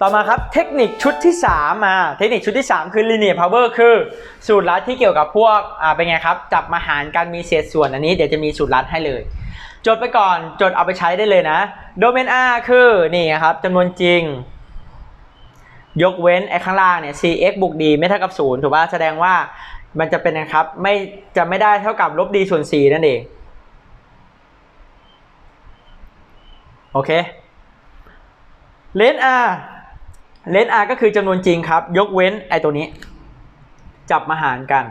ต่อมาครับเทคนิคชุดที่3มาเทคนิคชุดที่ 3 คือ linear power คือสูตรลัดที่เกี่ยวกับพวกอ่าเป็นไงครับจับมาหารการมีเศษส่วนอันนี้เดี๋ยวจะมีสูตรลัดให้เลยจดไปก่อนจดเอาไปใช้ได้เลยนะโดเมน R คือนี่ครับจำนวนจริง ยกเว้นไอ้ข้างล่างเนี่ย cx บวก d ไม่เท่ากับ 0 ถูกป่ะแสดงว่ามันจะเป็นนะครับไม่จะไม่ได้เท่ากับลบ d ส่วน c นั่นเอง โอเคเลน r เลน r ก็คือจำนวนจริงครับ ยกเว้นไอตัวนี้ จับมาหารกัน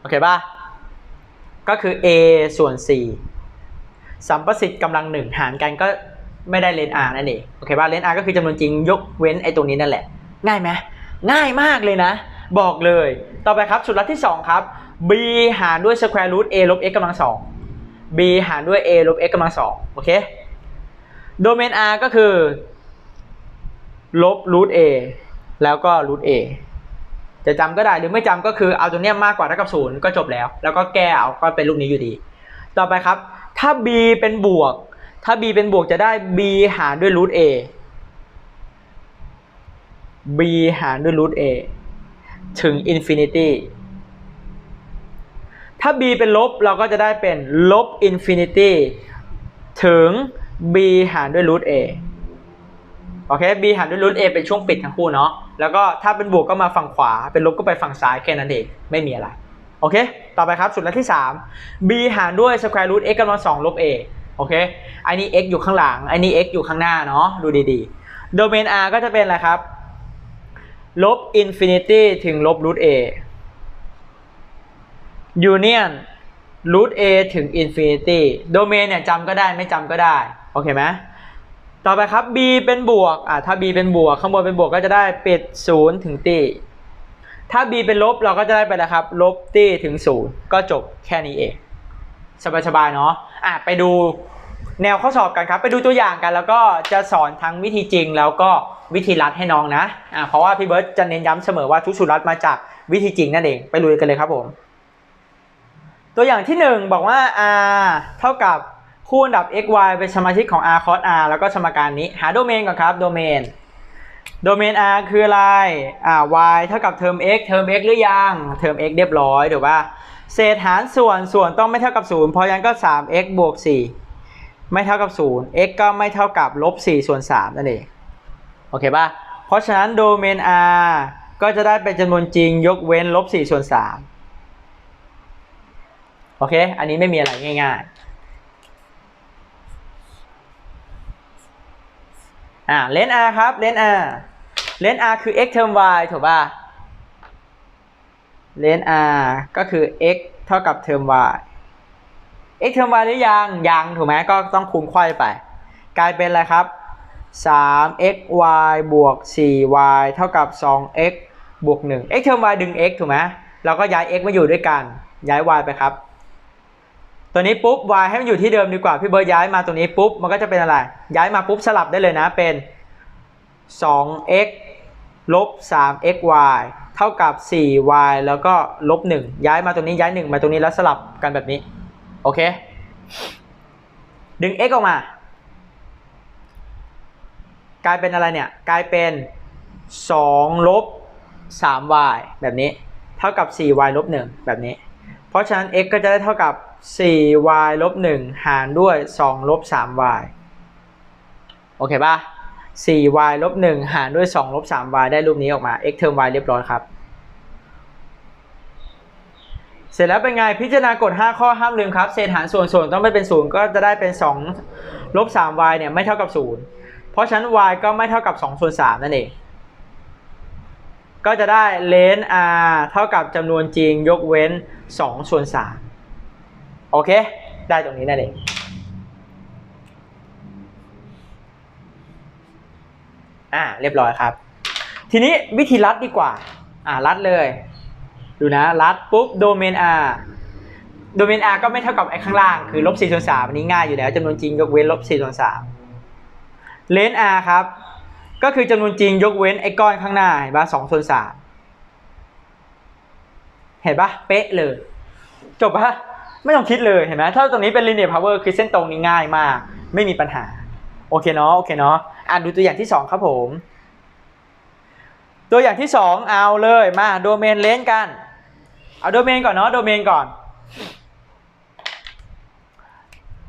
โอเคป่ะ ก็คือ a ส่วน c สัมประสิทธิ์กำลังหนึ่งหารกันก็ไม่ได้เลน r นั่นเอง โอเคป่ะ เลน r ก็คือจำนวนจริง ยกเว้นไอตรงนี้นั่นแหละ ง่ายไหมง่ายมากเลยนะ บอกเลย ต่อไปครับสูตรลัดที่ 2 ครับ b หารด้วย square root a ลบ x กำลังสอง b หารด้วย a ลบ x กำลังสองโอเค โดเมน r ก็คือ ลบ root a แล้วก็ root a จะจำก็ได้หรือไม่จำก็คือเอาตัวเนี้ยมากกว่าเท่ากับศูนย์ก็จบแล้ว แล้วก็แก้เอาก็เป็นรูปนี้อยู่ดี ต่อไปครับ ถ้า b เป็นบวก ถ้า b เป็นบวกจะได้ b หารด้วย root a b หารด้วย root a ถึง infinity ถ้า b เป็นลบเราก็จะได้เป็นลบ infinity ถึง b หารด้วย root a โอเค b หารด้วย root a เป็นช่วงปิดทั้งคู่เนาะ แล้วก็ถ้าเป็นบวกก็มาฝั่งขวา เป็นลบก็ไปฝั่งซ้ายแค่นั้นเอง ไม่มีอะไร โอเค ต่อไปครับ สูตรลัดที่3 b หารด้วย square root x กำลังสองลบ a โอเค อันนี้ x อยู่ข้างหลัง อันนี้ x อยู่ข้างหน้าเนาะ ดูดีๆ โดเมน r ก็จะเป็นอะไรครับ ลบ infinity ถึงลบ root a union root a ถึง infinity โดเมนเนี่ยจำก็ได้ไม่จำก็ได้ โอเคไหม ต่อไปครับ b เป็นบวกอะถ้า b เป็นบวกข้างบนเป็นบวกก็จะได้ปิด0ถึงตีถ้า b เป็นลบเราก็จะได้ไปแล้วครับ ลบตีถึง0ก็จบแค่นี้เอง สบายๆเนาะอะไปดูแนวข้อสอบกันครับ ไปดูตัวอย่างกัน แล้วก็จะสอนทั้งวิธีจริงแล้วก็วิธีรัดให้น้องนะอะเพราะว่าพี่เบิร์ตจะเน้นย้ำเสมอว่าทุกสูตรรัดมาจากวิธีจริงนั่นเอง ไปลุยกันเลยครับผม ตัวอย่างที่ 1 บอกว่า r เท่ากับ คู่อันดับ x y เป็นสมาชิกของ r cos r แล้วก็สมการนี้ หาโดเมนก่อนครับ โดเมน โดเมน r คืออะไร อ่า y เท่ากับเทอม x เทอม x หรือยัง เทอม x เรียบร้อยถูกป่ะ เศษหารส่วนส่วนต้องไม่เท่ากับ 0 เพราะฉะนั้นก็ 3x บวก 4 ไม่เท่ากับ 0 x ก็ไม่เท่ากับลบ4ส่วน3นั่นเอง โอเคป่ะ เพราะฉะนั้นโดเมน r ก็จะได้เป็นจำนวนจริงยกเว้นลบ4ส่วน3โอเค อันนี้ไม่มีอะไรง่าย ๆ อ่าเลน r ครับเลน r เลน r คือ x เทอม y ถูกป่ะเลน r ก็คือ x เท่ากับเทอม y x เทอม y หรือยังยังถูกไหมก็ต้องคูณไขว้ไป กลายเป็นอะไรครับ 3xy บวก 4y เท่ากับ 2x บวก 1 x เทอม y ดึง x ถูกไหมเราก็ย้าย x มาอยู่ด้วยกัน ย้าย y ไปครับ ตัวนี้ปุ๊บ y ให้มันอยู่ที่เดิมดีกว่า พี่เบิร์ดย้ายมาตรงนี้ปุ๊บ มันก็จะเป็นอะไร ย้ายมาปุ๊บสลับได้เลยนะเป็น 2x ลบ 3xy เท่ากับ 4y แล้วก็ลบ 1 ย้ายมาตรงนี้ย้าย 1 มาตรงนี้แล้วสลับกันแบบนี้ โอเค ดึง x ออกมา กลายเป็นอะไรเนี่ย กลายเป็น 2 ลบ 3y แบบนี้ เท่ากับ 4y ลบ 1 แบบนี้ เพราะฉะนั้น x ก็จะได้เท่ากับ 4y ลบ1หารด้วย2ลบ 3y โอเคป่ะ 4y ลบ1หารด้วย2ลบ 3y ได้รูปนี้ออกมา x เทอม y เรียบร้อยครับ เสร็จแล้วเป็นไงพิจารณากฎ 5 ข้อห้ามลืมครับ เศษหารส่วนส่วนต้องไม่เป็น 0 ก็จะได้เป็น 2 ลบ 3y เนี่ยไม่เท่ากับ 0 เพราะฉะนั้น y ก็ไม่เท่ากับ2ส่วน3นั่นเองก็จะได้เลน r เท่ากับจำนวนจริงยกเว้น 2 ส่วน 3 โอเค ได้ตรงนี้นั่นเองอ่าเรียบร้อยครับ ทีนี้วิธีรัดดีกว่า อ่ารัดเลย ดูนะ รัดปุ๊บโดเมน r โดเมน r ก็ไม่เท่ากับไอ้ข้างล่าง คือลบ4ส่วน3อันนี้ง่ายอยู่แล้วจำนวนจริงยกเว้นลบ4ส่วน3เลน r ครับ ก็คือจำนวนจริงยกเว้นไอ้ก้อนข้างหน้าเห็นปะ2ส่วน3เห็นปะเป๊ะเลย จบปะ ไม่ต้องคิดเลยเห็นไหมถ้าตรงนี้เป็น linear power คือเส้นตรงนี้ง่ายมาก ไม่มีปัญหา โอเคเนาะโอเคเนาะอ่านดูตัวอย่างที่ 2 ครับผม ตัวอย่างที่สองเอาเลยมาโดเมนเลนกัน เอาโดเมนก่อนเนาะโดเมนก่อน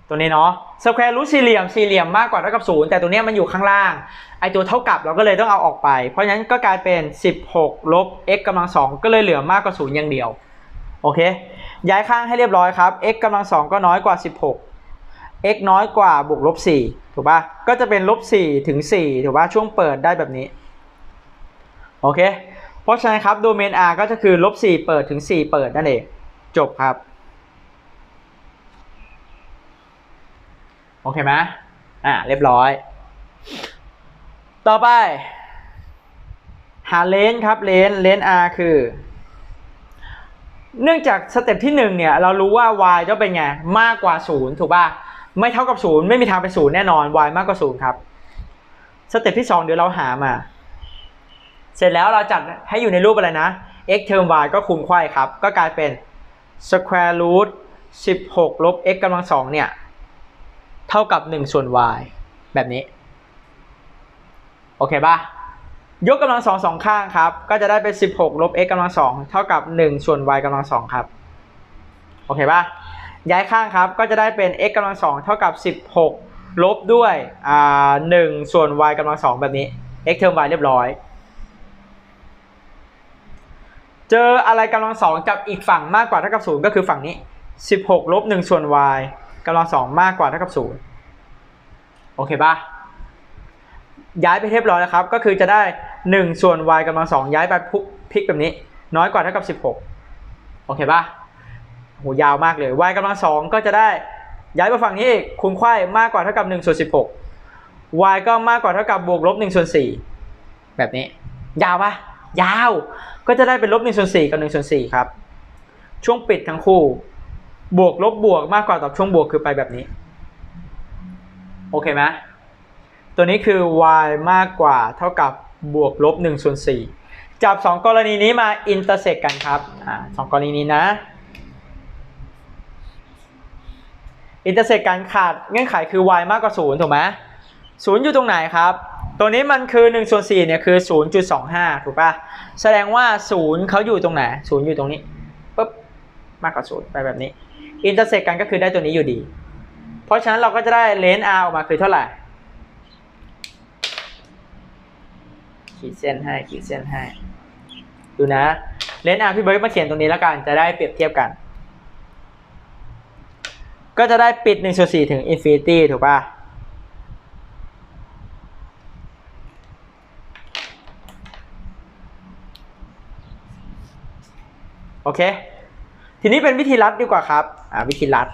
ตัวนี้เนาะสแควร์รูทสี่เหลี่ยมสี่เหลี่ยมมากกว่าเท่ากับศูนย์แต่ตัวนี้มันอยู่ข้างล่างไอตัวเท่ากับเราก็เลยต้องเอาออกไป เพราะฉะนั้นก็กลายเป็น 16 ลบ x กำลังสองก็เลยเหลือมากกว่าศูนย์อย่างเดียว โอเค ย้ายข้างให้เรียบร้อยครับ x กำลังสองก็น้อยกว่า 16 x น้อยกว่าบวกลบ4ถูกปะก็จะเป็นลบ4ถึง4ถูกปะช่วงเปิดได้แบบนี้ โอเค เพราะฉะนั้นครับโดเมน R ก็จะคือลบ4เปิดถึง 4 เปิดนั่นเอง จบครับ โอเคไหมอ่าเรียบร้อย ต่อไป หาเลนส์ครับเลนส์เลนส์ R คือ เนื่องจากสเต็ปที่หนึ่งเนี่ยเรารู้ว่า y จะเป็นไงมากกว่าศูนย์ถูกป่ะไม่เท่ากับศูนย์ไม่มีทางเป็นศูนย์แน่นอน y มากกว่าศูนย์ครับสเต็ปที่สองเดี๋ยวเราหามา เสร็จแล้วเราจัดให้อยู่ในรูปอะไรนะ x เทอม y ก็คูณไขว้ครับ ก็กลายเป็น square root 16 ลบ x กำลังสองเนี่ย เท่ากับ 1 ส่วน y แบบนี้ โอเคป่ะ ยกกำลังสองสองข้างครับ ก็จะได้เป็น 16 ลบ x กำลังสองเท่ากับ 1 ส่วน y กำลังสองครับ โอเคป่ะ ย้ายข้างครับ ก็จะได้เป็น x กำลังสองเท่ากับ 16 ลบด้วยอ่า1ส่วน y กำลังสองแบบนี้ x เทอม y เรียบร้อย เจออะไรกำลังสองกับอีกฝั่งมากกว่าเท่ากับศูนย์ก็คือฝั่งนี้ 16 ลบ 1 ส่วน y กำลังสองมากกว่าเท่ากับศูนย์โอเคป่ะ ย้ายไปเรียบร้อยแล้วครับ ก็คือจะได้ 1 ส่วน y กำลังสองย้ายไปพลิกแบบนี้ น้อยกว่าเท่ากับ 16 โอเคป่ะโหยาวมากเลย y กำลังสองก็จะได้ย้ายไปฝั่งนี้อีกคูณไขว้มากกว่าเท่ากับ1ส่วน16 y ก็มากกว่าเท่ากับบวกลบ1ส่วน4แบบนี้ ยาวป่ะยาว ก็จะได้เป็นลบ1ส่วน4กับ1ส่วน4ครับ ช่วงปิดทั้งคู่ บวกลบบวกมากกว่าตอบช่วงบวกคือไปแบบนี้ โอเคไหม ตัวนี้คือ y มากกว่าเท่ากับบวกลบ1ส่วน4จับ 2 กรณีนี้มาอินเตอร์เซกกันครับอ่าสองกรณีนี้นะ อินเตอร์เซกกันขาดเงื่อนไขคือ y มากกว่า 0 ถูกไหมศูนย์อยู่ตรงไหนครับ ตัวนี้มันคือ1ส่วน4เนี่ยคือ 0.25 ถูกปะแสดงว่า 0เขาอยู่ตรงไหน 0 อยู่ตรงนี้ปุ๊บมากกว่า 0 ไปแบบนี้ อินเตอร์เซกกันก็คือได้ตัวนี้อยู่ดี เพราะฉะนั้นเราก็จะได้เลนส์ r ออกมาคือเท่าไหร่ ขีดเส้นให้ขีดเส้นให้ ดูนะ เลนส์ r พี่เบิร์ดมาเขียนตรงนี้แล้วกัน จะได้เปรียบเทียบกัน ก็จะได้ปิด1ส่วน4ถึง infinity ถูกป่ะโอเค ทีนี้เป็นวิธีรัดดีกว่าครับ อ่าวิธีรัด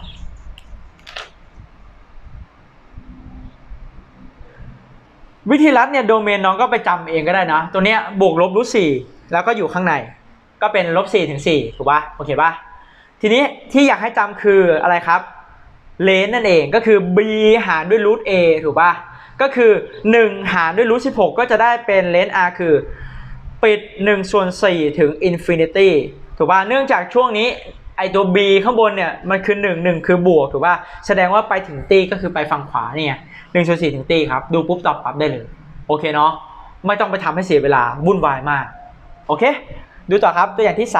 วิธีรัดเนี่ยโดเมนน้องก็ไปจำเองก็ได้นะ ตัวเนี้ยบวกลบรูทสี่แล้วก็อยู่ข้างใน ก็เป็นลบสี่ถึงสี่ถูกป่ะโอเคป่ะทีนี้ที่อยากให้จำคืออะไรครับเลนนั่นเองก็คือ b หารด้วยรูท a ถูกป่ะก็คือ 1 หารด้วยรูทสิบหกก็จะได้เป็นเลน r คือปิด1ส่วน4ถึง infinity ถูกป่ะเนื่องจากช่วงนี้ไอตัว b ข้างบนเนี่ยมันคือ 1 1 คือบวกถูกป่ะแสดงว่าไปถึงตีก็คือไปฝั่งขวาเนี่ย 1ส่วน4ถึงตีครับ ดูปุ๊บตอบปั๊บได้เลย โอเคเนาะไม่ต้องไปทำให้เสียเวลาวุ่นวายมาก โอเค ดูต่อครับตัวอย่างที่ 3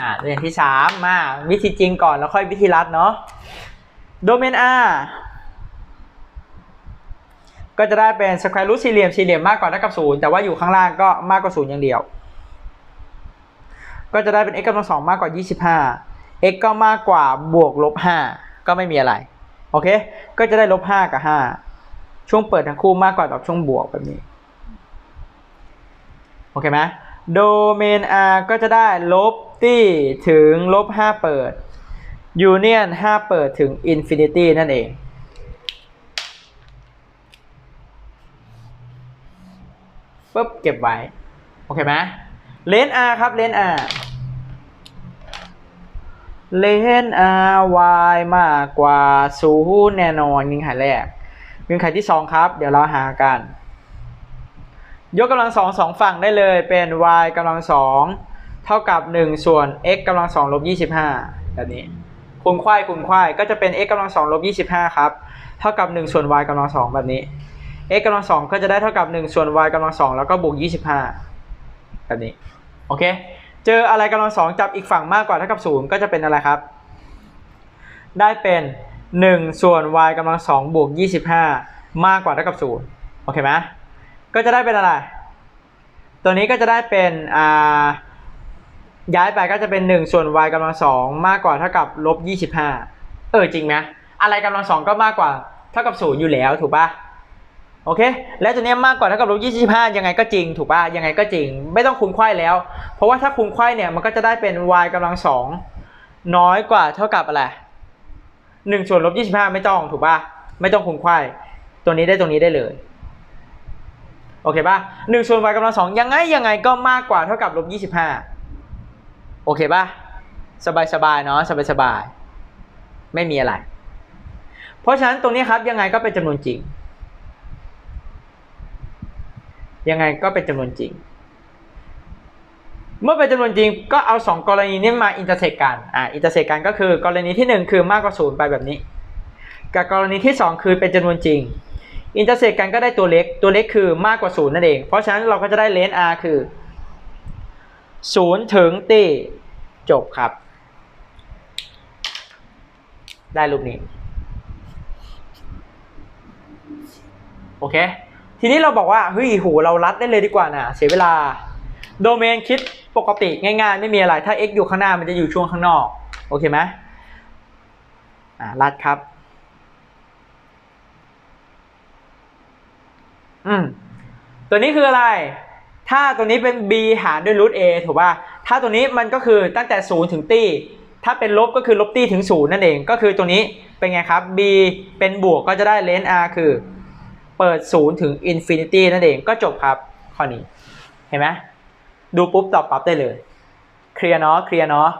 อ่าตัวอย่างที่ 3 มาวิธีจริงก่อนแล้วค่อยวิธีรัดเนาะโดเมน R ก็จะได้เป็นสแควร์รูทสี่เหลี่ยมสี่เหลี่ยมมากกว่าเท่ากับศูนย์แต่ว่าอยู่ข้างล่างก็มากกว่าศูนย์อย่างเดียว ก็จะได้เป็น x กำลังสองมากกว่า 25 x ก็มากกว่าบวกลบ5ก็ไม่มีอะไร โอเค ก็จะได้ลบ5กับ5ช่วงเปิดทั้งคู่มากกว่าต่อช่วงบวกแบบนี้ โอเคไหมโดเมน R ก็จะได้ลบที่ถึงลบ5เปิดยูเนียน5เปิดถึง Infinity นั่นเองปุ๊บเก็บไว้ โอเคไหมเลน R ครับเลน R เลน R y มากกว่าศูนย์แน่นอนเงื่อนไขแรกเงื่อนไขที่สองครับ เดี๋ยวเราหากัน ยกกำลังสองสองฝั่งได้เลยเป็น y กำลังสองเท่ากับ 1 ส่วน x กำลังสองลบ25แบบนี้คูณไขว้คูณไขว้ก็จะเป็น x กำลังสองลบ25ครับ เท่ากับ 1 ส่วน y กำลังสองแบบนี้ x กำลังสองก็จะได้เท่ากับ 1 ส่วน y กำลังสองแล้วก็บวก25แบบนี้ โอเค เจออะไรกำลังสองจับอีกฝั่งมากกว่าเท่ากับ0ก็จะเป็นอะไรครับ ได้เป็น 1 ส่วน y กำลังสองบวก25 มากกว่าเท่ากับ0โอเคไหมก็จะได้เป็นอะไร ตัวนี้ก็จะได้เป็นอ่าย้ายไปก็จะเป็น 1 ส่วน y กำลังสองมากกว่าเท่ากับลบ25เออจริงไหมอะไรกำลังสองก็มากกว่าเท่ากับ0อยู่แล้วถูกปะ โอเค และตัวนี้มากกว่าเท่ากับลบ25ยังไงก็จริงถูกปะยังไงก็จริง ไม่ต้องคูณไขว้แล้ว เพราะว่าถ้าคูณไขว้เนี่ยมันก็จะได้เป็น y กำลังสองน้อยกว่าเท่ากับอะไรหนึ่งส่วนลบยี่สิบห้าไม่ต้องถูกป่ะไม่ต้องคูณไขว้ตัวนี้ได้ตรงนี้ได้เลยโอเคป่ะหนึ่งส่วน y กำลังสองยังไงยังไงก็มากกว่าเท่ากับลบยี่สิบห้าโอเคป่ะสบายสบายๆเนาะสบายสบายๆไม่มีอะไร เพราะฉะนั้นตรงนี้ครับยังไงก็เป็นจำนวนจริง ยังไงก็เป็นจำนวนจริง เมื่อเป็นจำนวนจริงก็เอา 2 กรณีนี้มาอินเตอร์เซกกันอ่าอินเตอร์เซกกันก็คือกรณีที่ 1 คือมากกว่า0ไปแบบนี้ กับกรณีที่ 2 คือเป็นจำนวนจริงอินเตอร์เซกกันก็ได้ตัวเล็กตัวเล็กคือมากกว่า0นั่นเอง เพราะฉะนั้นเราก็จะได้เลน r คือ0ถึงตีจบครับ ได้รูปนี้ โอเค ทีนี้เราบอกว่าเฮ้ยโหเรารัดได้เลยดีกว่านะเสียเวลา โดเมนคิดปกติง่ายๆ ไม่มีอะไรถ้า x อยู่ข้างหน้ามันจะอยู่ช่วงข้างนอก โอเคไหมอ่ารัดครับ อืมตัวนี้คืออะไร ถ้าตัวนี้เป็น b หารด้วย root a ถูกป่ะถ้าตัวนี้มันก็คือตั้งแต่ 0 ถึงตี้ถ้าเป็นลบก็คือลบตี้ถึง 0 นั่นเอง ก็คือตัวนี้เป็นไงครับ b เป็นบวกก็จะได้เลน r คือ เปิด0ถึง infinity นั่นเองก็จบครับ ข้อนี้ เห็นไหมดูปุ๊บตอบปั๊บได้เลย เคลียร์เนาะเคลียร์เนาะ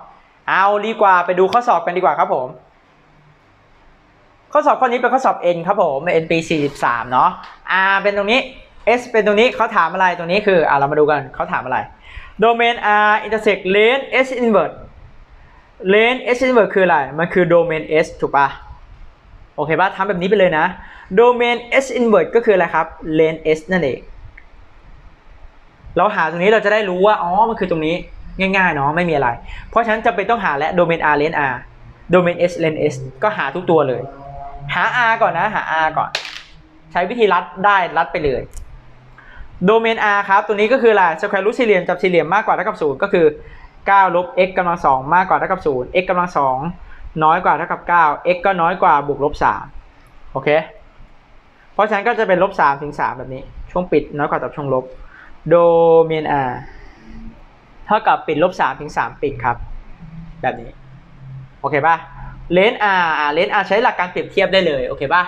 เอาดีกว่าไปดูข้อสอบกันดีกว่าครับผม ข้อสอบข้อนี้เป็นข้อสอบ N ครับผม N ปี43 เนาะ R เป็นตรงนี้ S เป็นตรงนี้เขาถามอะไรตรงนี้คืออะเรามาดูกันเขาถามอะไร Domain R intersect length S inverse length S inverse คืออะไร มันคือ domain S ถูกปะ โอเคป่ะทำแบบนี้ไปเลยนะ domain S inverse ก็คืออะไรครับ length S นั่นเอง เราหาตรงนี้เราจะได้รู้ว่า อ๋อ มันคือตรงนี้ง่ายๆเนาะไม่มีอะไร เพราะฉะนั้นจะเป็นต้องหาและ domain r len r domain s len s ก็หาทุกตัวเลย หา r ก่อนนะ หา r ก่อน ใช้วิธีรัดได้รัดไปเลย domain r ครับ ตัวนี้ก็คืออะไร square root สี่เหลี่ยมจับสี่เหลี่ยมมากกว่าเท่ากับ0ก็คือ9ลบ x กำลังสองมากกว่าเท่ากับ0 x กำลังสอง น้อยกว่าเท่ากับ 9 x ก็น้อยกว่าบวกลบ 3 โอเค เพราะฉะนั้นก็จะเป็นลบ3ถึง3แบบนี้ ช่วงปิดน้อยกว่ากับช่วงลบ โดเมน r เท่ากับปิดลบ3ถึง3ปิดครับ แบบนี้ โอเคป่ะ เลน r อ่าเลน r ใช้หลักการเปรียบเทียบได้เลย โอเคป่ะ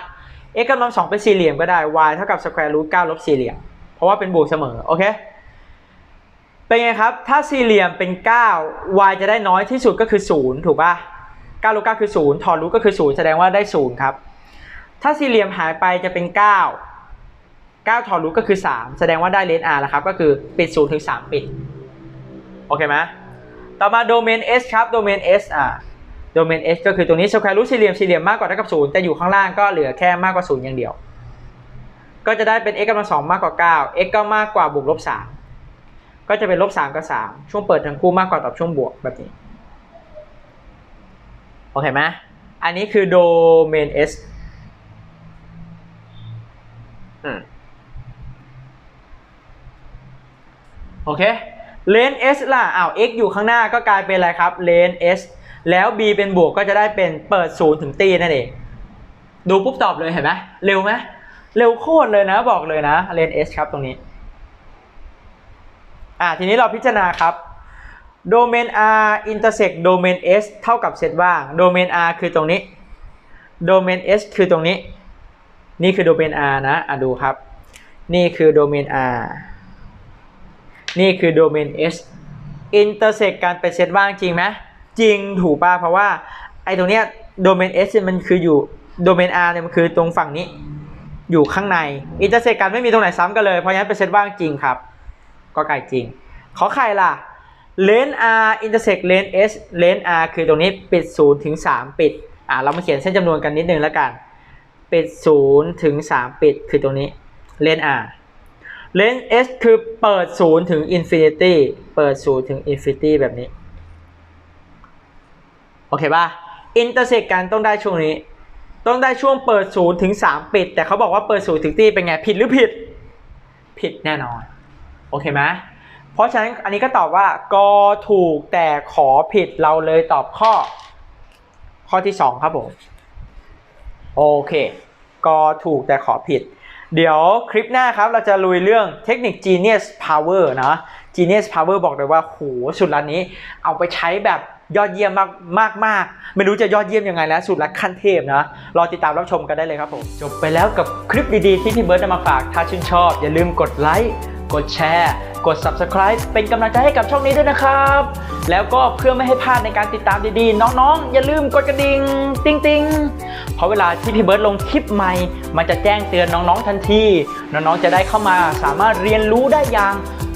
x กำลังสองเป็นสี่เหลี่ยมก็ได้ y เท่ากับ square root 9ลบสี่เหลี่ยม เพราะว่าเป็นบวกเสมอ โอเค เป็นไงครับ ถ้าสี่เหลี่ยมเป็น 9 y จะได้น้อยที่สุดก็คือ 0 ถูกป่ะ 9ลบ9คือ 0 ถอดรูทก็คือ 0 แสดงว่าได้ 0 ครับ ถ้าสี่เหลี่ยมหายไปจะเป็น 9 9 ถอดรูทก็คือ 3 แสดงว่าได้เลน r แล้วครับ ก็คือปิด 0 ถึง 3 ปิด โอเคไหมต่อมาโดเมน S ครับ โดเมน S อ่าโดเมน S ก็คือตรงนี้ square root สี่เหลี่ยมสี่เหลี่ยมมากกว่าเท่ากับ0แต่อยู่ข้างล่างก็เหลือแค่มากกว่า 0 อย่างเดียว ก็จะได้เป็น x กำลังสองมากกว่า9 x ก็มากกว่าบวกลบ3ก็จะเป็นลบ3กับ3ช่วงเปิดทั้งคู่มากกว่าต่อช่วงบวกแบบนี้ อเคไหมอันนี้คือโดเมน S อืมโอเคเลน s ล่ะอ้าว x อยู่ข้างหน้าก็กลายเป็นอะไรครับเลน s แล้ว b เป็นบวกก็จะได้เป็นเปิดศูนย์ถึงตีนั่นเอง ดูปุ๊บตอบเลยเห็นไหมเร็วไหมเร็วโคตรเลยนะบอกเลยนะเลน s ครับตรงนี้ อ่าทีนี้เราพิจารณาครับ โดเมน r intersect โดเมน s เท่ากับเซตว่างโดเมน r คือตรงนี้โดเมน s คือตรงนี้ นี่คือโดเมน r นะอะดูครับ นี่คือโดเมน r นี่คือโดเมน S intersect การเป็นเซตว่างจริงไหมจริงถูกป่ะเพราะว่าไอ้ตรงเนี้ยโดเมน S เนี่ยมันคืออยู่โดเมน R เนี่ยมันคือตรงฝั่งนี้ อยู่ข้างใน intersect กันไม่มีตรงไหนซ้ำกันเลยเพราะฉะนั้นเป็นเซตว่างจริงครับ ก็ไก่จริง ขอไข่ล่ะ เลน R intersect เลน S เลน R คือตรงนี้ปิด0ถึง3ปิดอ่าเรามาเขียนเส้นจำนวนกันนิดนึงแล้วกัน ปิด0ถึง3ปิดคือตรงนี้เลน R เลน S คือเปิดศูนย์ถึง Infinity เปิดศูนย์ถึง Infinity แบบนี้ โอเคป่ะอินเตอร์เซกกันต้องได้ช่วงนี้ ต้องได้ช่วงเปิดศูนย์ถึง3ปิด แต่เขาบอกว่าเปิดศูนย์ถึงตีเป็นไง ผิดหรือผิด ผิดแน่นอน โอเคไหม เพราะฉะนั้นอันนี้ก็ตอบว่ากอถูกแต่ขอผิดเราเลยตอบข้อ ข้อที่2ครับผม โอเคก็ถูกแต่ขอผิด เดี๋ยวคลิปหน้าครับเราจะลุยเรื่องเทคนิค Genius Power นะ Genius Power บอกเลยว่าโหสุดละนี้เอาไปใช้แบบ ยอดเยี่ยมมากมากมากไม่รู้จะยอดเยี่ยมยังไงแล้วสุดลัดขั้นเทพนะ รอติดตามรับชมกันได้เลยครับผม จบไปแล้วกับคลิปดีๆที่พี่เบิร์ดนำมาฝาก ถ้าชื่นชอบ อย่าลืมกดไลค์ กดแชร์ กด Subscribe เป็นกำลังใจให้กับช่องนี้ด้วยนะครับ แล้วก็เพื่อไม่ให้พลาดในการติดตามดีๆ น้องๆ อย่าลืมกดกระดิ่งติ๊งติงเพราะเวลาที่พี่เบิร์ดลงคลิปใหม่ มันจะแจ้งเตือนน้องๆทันที น้องๆจะได้เข้ามาสามารถเรียนรู้ได้อย่าง